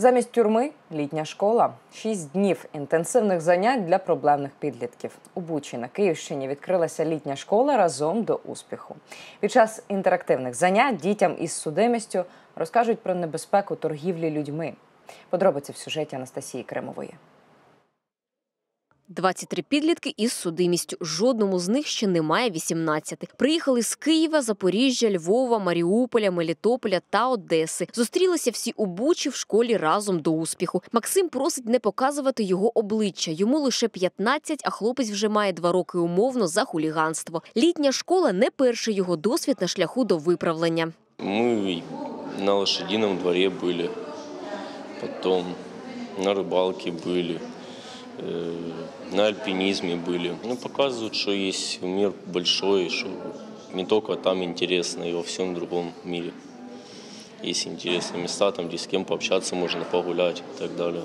Замість тюрми літня школа. Шість днів інтенсивних занять для проблемних підлітків. У Бучі на Київщині відкрилася літня школа разом до успіху. Під час інтерактивних занять дітям із судимістю розкажуть про небезпеку торгівлі людьми. Подробиці в сюжеті Анастасії Кремової. 23 підлітки із судимістю. Жодному з них ще немає 18. Приїхали з Києва, Запоріжжя, Львова, Маріуполя, Мелітополя та Одеси. Зустрілися всі у Бучі в школі разом до успіху. Максим просить не показувати його обличчя. Йому лише 15, а хлопець вже має два роки умовно за хуліганство. Літня школа не перший його досвід на шляху до виправлення. Мы на лошадином дворе были, потом на рыбалке были, э, на альпинизме были. Ну, показывают, что есть мир большой, что не только там интересно, и во всем другом мире. Есть интересные места, там, где с кем пообщаться можно, погулять и так далее.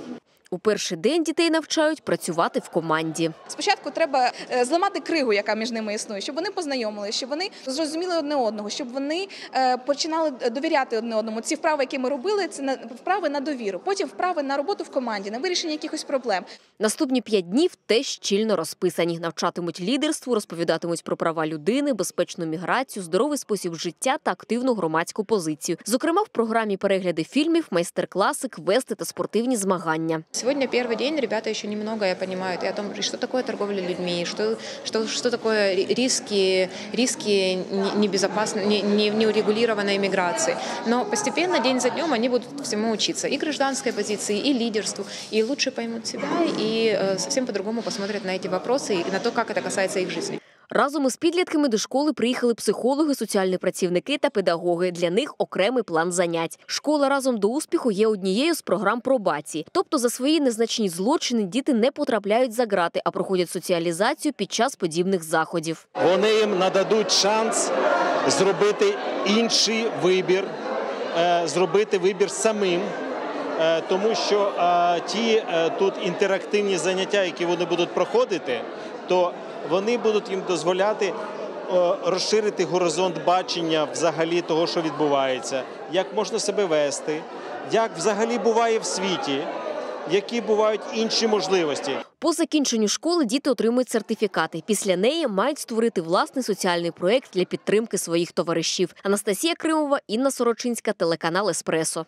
У перший день дітей навчають працювати в команді. Спочатку треба е, зламати кригу, яка між ними існує, щоб вони познайомилися, щоб вони зрозуміли одне одного, щоб вони е, починали довіряти одне одному. Ці вправи, які ми робили, це вправи на довіру. Потім вправи на роботу в команді, на вирішення якихось проблем. Наступні п'ять днів теж щільно розписані. Навчатимуть лідерству, розповідатимуть про права людини, безпечну міграцію, здоровий спосіб життя та активну громадську позицію. Зокрема, в програмі перегляди фільмів, майстер-класи, квести та спортивні змагання. Сегодня первый день, ребята еще немногое понимают и о том, что такое торговля людьми, что, что, что такое ри- риски, риски не- небезопасной, не, не, неурегулированной миграции. Но постепенно, день за днем, они будут всему учиться. И гражданской позиции, и лидерству, и лучше поймут себя, и э, совсем по-другому посмотрят на эти вопросы и на то, как это касается их жизни. Разом із підлітками до школи приїхали психологи, соціальні працівники та педагоги. Для них окремий план занять. Школа разом до успіху є однією з програм пробації. Тобто за свої незначні злочини діти не потрапляють за грати, а проходять соціалізацію під час подібних заходів. Вони їм нададуть шанс зробити інший вибір, е, зробити вибір самим. Е, Тому що е, ті тут інтерактивні заняття, які вони будуть проходити, то вони будуть їм дозволяти е, розширити горизонт бачення взагалі того, що відбувається, як можна себе вести, як взагалі буває в світі, які бувають інші можливості. По закінченню школи діти отримують сертифікати. Після неї мають створити власний соціальний проєкт для підтримки своїх товаришів. Анастасія Кримова, Інна Сорочинська, телеканал Еспресо.